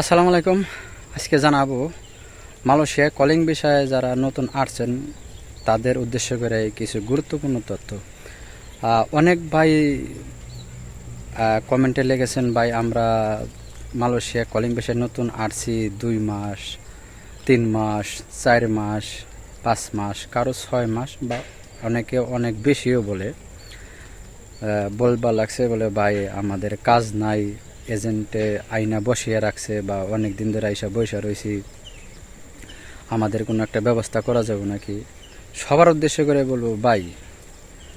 আসসালামু আলাইকুম। আজকে জানাব মালয়েশিয়া কলিং বিষয়ে যারা নতুন আসছেন, তাদের উদ্দেশ্য করে কিছু গুরুত্বপূর্ণ তথ্য। অনেক ভাই কমেন্টে লেগেছেন ভাই, আমরা মালয়েশিয়া কলিং বিষয়ে নতুন আসছি দুই মাস, তিন মাস, চার মাস, পাঁচ মাস, কারও ছয় মাস বা অনেকে অনেক বেশিও বলে। বলবা লাগছে বলে, ভাই, আমাদের কাজ নাই। এজেন্টে আইনা বসিয়ে রাখছে বা অনেক দিন ধরে আইসা বৈশা রয়েছি আমাদের কোনো একটা ব্যবস্থা করা যাবে নাকি? সবার উদ্দেশ্য করে বলব, ভাই,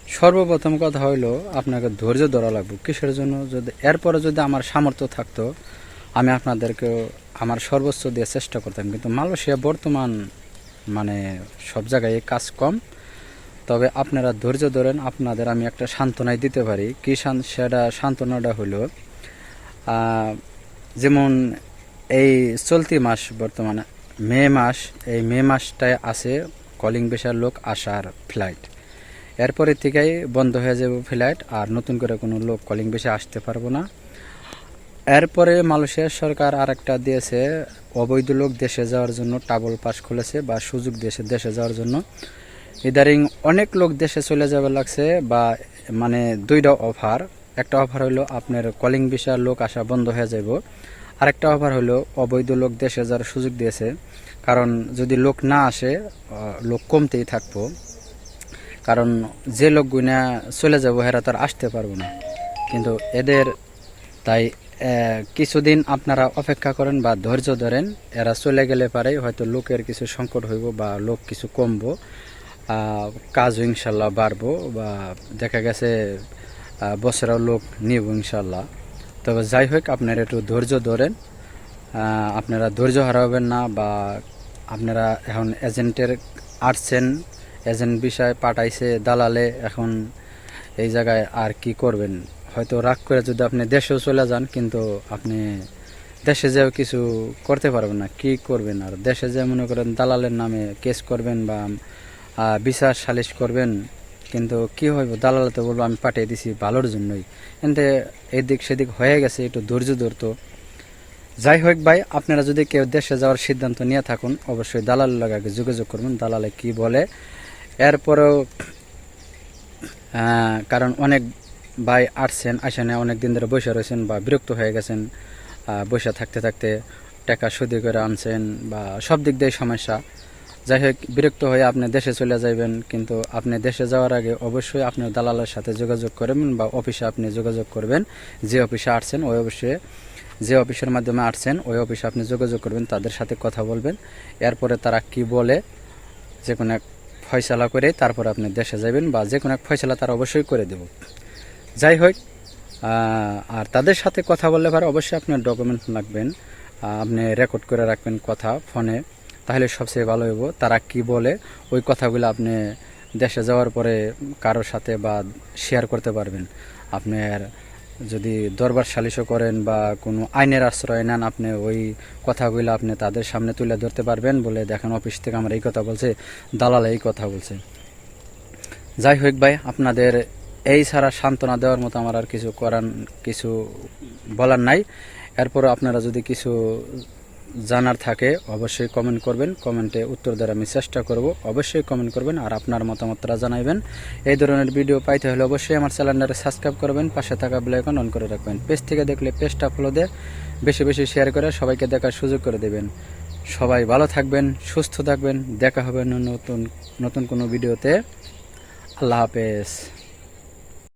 সর্বপ্রথম কথা হইল আপনাকে ধৈর্য ধরা লাগবে। কিসের জন্য? যদি, এরপরে যদি আমার সামর্থ্য থাকতো, আমি আপনাদেরকেও আমার সর্বোচ্চ দিয়ে চেষ্টা করতাম। কিন্তু মালয়েশিয়া বর্তমান মানে সব জায়গায় কাজ কম। তবে আপনারা ধৈর্য ধরেন, আপনাদের আমি একটা সান্ত্বনাই দিতে পারি। কি সেটা সান্ত্বনাটা হলো যেমন এই চলতি মাস বর্তমানে, মে মাস, এই মে মাসটায় আছে কলিং বেশার লোক আসার ফ্লাইট এরপরে থেকেই বন্ধ হয়ে যাবে ফ্লাইট আর নতুন করে কোনো লোক কলিং বেশে আসতে পারব না। এরপরে মালয়েশিয়ার সরকার আর একটা দিয়েছে, অবৈধ লোক দেশে যাওয়ার জন্য টাবল পাস খুলেছে বা সুযোগ দেশে দেশে যাওয়ার জন্য। ইদারিং অনেক লোক দেশে চলে যাবে লাগছে বা মানে দুইটা অফার একটা অফার হলো আপনার কলিং বিষয়ের লোক আসা বন্ধ হয়ে যাব আরেকটা অফার হলো অবৈধ লোক দেশে যাওয়ার সুযোগ দিয়েছে। কারণ যদি লোক না আসে লোক কমতেই থাকব। কারণ যে লোকগুনা চলে যাব, হেরা তার আসতে পারব না। কিন্তু এদের, তাই কিছুদিন আপনারা অপেক্ষা করেন বা ধৈর্য ধরেন, এরা চলে গেলে পারে, হয়তো লোকের কিছু সংকট হইব বা লোক কিছু কমবো। কাজও ইনশাল্লাহ বাড়বো বা দেখা গেছে আহ, লোক নিব ইনশাল্লাহ তবে যাই হোক আপনারা একটু ধৈর্য ধরেন। আপনারা ধৈর্য হারাবেন না বা আপনারা এখন এজেন্টের আসছেন এজেন্ট বিষয় পাঠাইছে দালালে এখন এই জায়গায় আর কি করবেন? হয়তো রাগ করে যদি আপনি দেশেও চলে যান কিন্তু আপনি দেশে যেও কিছু করতে পারবেন না কি করবেন? আর দেশে যে মনে করেন দালালের নামে কেস করবেন বা বিচার সালিশ করবেন কিন্তু কি হইব? দালালে তো বলব, আমি পাঠিয়ে দিছি ভালোর জন্যই। কিন্তু এদিক সেদিক হয়ে গেছে, একটু ধৈর্য ধরতো যাই হোক ভাই, আপনারা যদি কেউ দেশে যাওয়ার সিদ্ধান্ত নিয়ে থাকুন, অবশ্যই দালাল লাগাকে যোগাযোগ করবেন, দালালে কি বলে। এরপরেও কারণ অনেক ভাই আসছেন, আসেনে অনেক দিন ধরে বসে রয়েছেন বা বিরক্ত হয়ে গেছেন বসে থাকতে থাকতে টাকা সুদি করে আনছেন বা সব দিক দিয়ে সমস্যা। যাই হোক, বিরক্ত হয়ে আপনি দেশে চলে যাবেন কিন্তু আপনি দেশে যাওয়ার আগে অবশ্যই আপনি দালালের সাথে যোগাযোগ করবেন বা অফিসে আপনি যোগাযোগ করবেন। যে অফিসে আসছেন, ওই অফিসে, যে অফিসের মাধ্যমে আসছেন, ওই অফিসে আপনি যোগাযোগ করবেন, তাদের সাথে কথা বলবেন। এরপরে তারা কি বলে, যে কোনো এক ফয়সালা করে তারপর আপনি দেশে যাবেন বা যে কোনো এক ফয়সালা তারা অবশ্যই করে দেব। যাই হোক আর তাদের সাথে কথা বললে পারে অবশ্যই আপনার ডকুমেন্ট লাগবেন আপনি রেকর্ড করে রাখবেন কথা ফোনে তাহলে সবচেয়ে ভালো হইব। তারা কি বলে, ওই কথাগুলো আপনি দেশে যাওয়ার পরে কারোর সাথে বা শেয়ার করতে পারবেন। আপনার যদি দরবার সালিশও করেন বা কোনো আইনের আশ্রয় নেন, আপনি ওই কথাগুলো আপনি তাদের সামনে তুলে ধরতে পারবেন বলে দেখেন অফিস থেকে আমার এই কথা বলছে, দালাল এই কথা বলছে। যাই হোক ভাই, আপনাদের এই ছাড়া সান্ত্বনা দেওয়ার মতো আমার আর কিছু করার, কিছু বলার নাই। এরপর আপনারা যদি কিছু জানার থাকে, অবশ্যই কমেন্ট করবেন। কমেন্টে উত্তর দেওয়ার আমি চেষ্টা করব। অবশ্যই কমেন্ট করবেন আর আপনার মতামতটা জানাবেন এই ধরনের ভিডিও পাইতে হলে অবশ্যই আমার চ্যানেলটারে সাবস্ক্রাইব করবেন, পাশে থাকা বেলাইকন অন করে রাখবেন। পেজ থেকে দেখলে পেজটা ফলো দিয়ে বেশি বেশি শেয়ার করে সবাইকে দেখার সুযোগ করে দেবেন। সবাই ভালো থাকবেন, সুস্থ থাকবেন। দেখা হবে নতুন নতুন কোনো ভিডিওতে আল্লাহ হাফেজ।